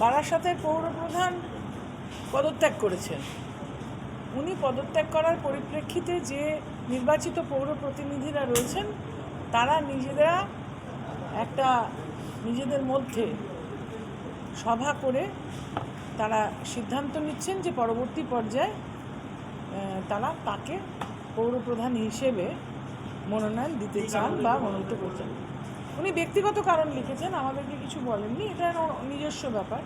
বারাসাতের পৌরপ্রধান পদত্যাগ করেছেন। উনি পদত্যাগ করার পরিপ্রেক্ষিতে যে নির্বাচিত পৌর প্রতিনিধিরা রয়েছেন, তারা নিজেরা একটা নিজেদের মধ্যে সভা করে তারা সিদ্ধান্ত নিচ্ছেন যে পরবর্তী পর্যায়ে তারা তাকে পৌরপ্রধান হিসেবে মনোনয়ন দিতে চান বা মনোনীত করছেন উনি ব্যক্তিগত কারণ লিখেছেন আমাদেরকে কিছু বলেননি এটা নিজস্ব ব্যাপার।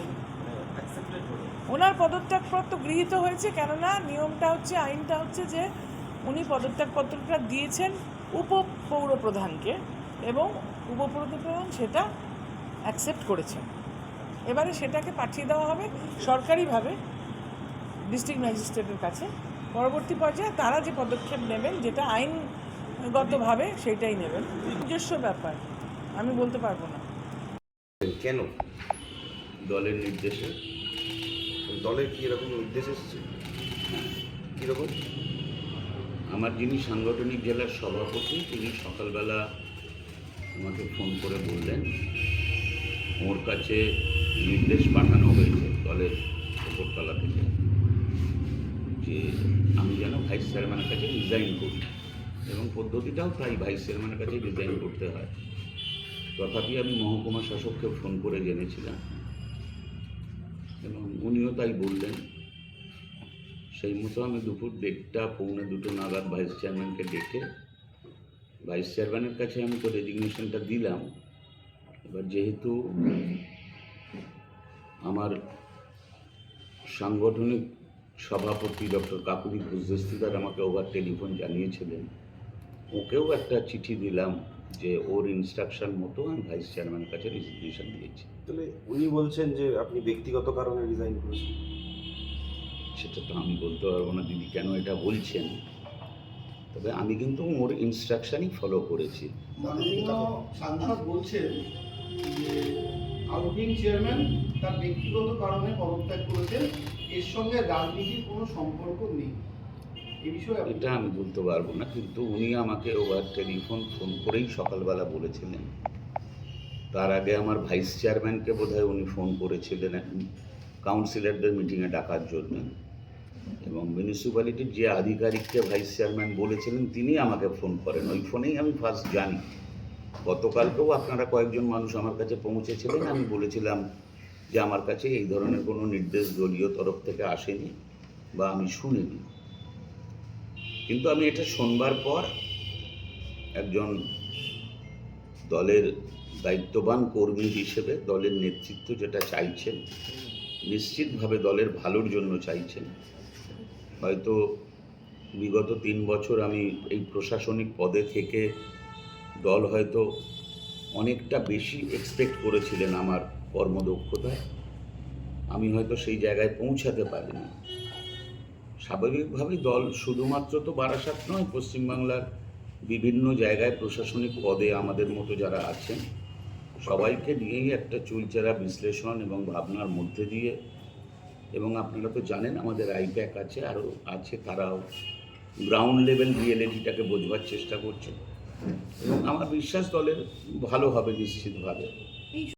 এই ওনার পদত্যাগপত্র গৃহীত হয়েছে কেননা নিয়মটা হচ্ছে আইনটা হচ্ছে যে উনি পদত্যাগপত্রটা দিয়েছেন উপ পৌরপ্রধানকে এবং উপপৌরপ্রধান সেটা অ্যাকসেপ্ট করেছেন। এবারে সেটাকে পাঠিয়ে দেওয়া হবে সরকারিভাবে। ডিস্ট্রিক্ট ম্যাজিস্ট্রেটের কাছে। পরবর্তী পর্যায়ে তারা যে পদক্ষেপ নেবেন যেটা আইনগতভাবে সেইটাই নেবেন। নিজস্ব ব্যাপার আমি বলতে পারব না। কেন দলের নির্দেশে? দলের কি এরকম নির্দেশ এসেছে? কীরকম? আমার যিনি সাংগঠনিক জেলার সভাপতি তিনি সকালবেলা আমাকে ফোন করে বললেন ওর কাছে নির্দেশ পাঠানো হয়েছে দলের উপরতলা থেকে। যে আমি যেন ভাইস চেয়ারম্যানের কাছে রিজাইন করি। এবং পদ্ধতিটাও তাই ভাইস চেয়ারম্যানের কাছে রিজাইন করতে হয়। তথাপি আমি মহকুমা শাসককে ফোন করে জেনেছিলাম। এবং উনিও তাই বললেন, সেই মতো আমি দুপুর দেড়টা, পৌনে দুটো নাগাদ ভাইস চেয়ারম্যানকে ডেকে ভাইস চেয়ারম্যানের কাছে আমি তো রেজিগনেশনটা দিলাম। এবার যেহেতু আমার সাংগঠনিক সভাপতি ডক্টর কাকুরি ঘোষদস্তিদার আমাকে ওভার টেলিফোন জানিয়েছিলেন। ওকেও একটা চিঠি দিলাম যে ওর ইনস্ট্রাকশন মতো আমি ভাইস চেয়ারম্যানের কাছে রেজিগনেশন দিয়েছি। তাহলে উনি বলছেন যে আপনি ব্যক্তিগত কারণে রিজাইন করেছেন। সেটা তো আমি বলতে পারব না দিদি কেন এটা বলছেন? তবে আমি কিন্তু ওর ইনস্ট্রাকশনই ফলো করেছি। বলছেন যে আউটিং চেয়ারম্যান তার ব্যক্তিগত কারণে পদত্যাগ করেছেন। এর সঙ্গে রাজনীতির কোনো সম্পর্ক নেই। এটা আমি বলতে পারব না, কিন্তু উনি আমাকে ওভার টেলিফোন ফোন করেই সকালবেলা বলেছিলেন। তার আগে আমার ভাইস চেয়ারম্যানকে বোধহয় উনি ফোন করেছিলেন কাউন্সিলরদের মিটিংয়ে ডাকার জন্য। এবং মিউনিসিপ্যালিটির যে আধিকারিককে ভাইস চেয়ারম্যান বলেছিলেন তিনি আমাকে ফোন করেন। ওই ফোনেই আমি ফার্স্ট জানি। গতকালকেও আপনারা কয়েকজন মানুষ আমার কাছে পৌঁছেছিলেন। আমি বলেছিলাম যে আমার কাছে এই ধরনের কোনো নির্দেশ দলীয় তরফ থেকে আসেনি বা আমি শুনিনি। কিন্তু আমি এটা শোনবার পর একজন দলের দায়িত্ববান কর্মী হিসেবে দলের নেতৃত্ব যেটা চাইছেন, নিশ্চিতভাবে দলের ভালোর জন্য চাইছেন। হয়তো বিগত তিন বছর আমি এই প্রশাসনিক পদে থেকে দল হয়তো অনেকটা বেশি এক্সপেক্ট করেছিলেন আমার কর্মদক্ষতায় আমি হয়তো সেই জায়গায় পৌঁছাতে পারিনি। স্বাভাবিকভাবেই দল শুধুমাত্র তো বারাসাত নয়, পশ্চিমবাংলার বিভিন্ন জায়গায় প্রশাসনিক পদে আমাদের মতো যারা আছেন, সবাইকে নিয়েই একটা চুলচেরা বিশ্লেষণ এবং ভাবনার মধ্যে দিয়ে, এবং আপনারা তো জানেন আমাদের আইপ্যাক আছে, আরও আছে, তারাও গ্রাউন্ড লেভেল রিয়েলিটিটাকে বোঝবার চেষ্টা করছে। এবং আমার বিশ্বাস দলের ভালো হবে নিশ্চিতভাবে।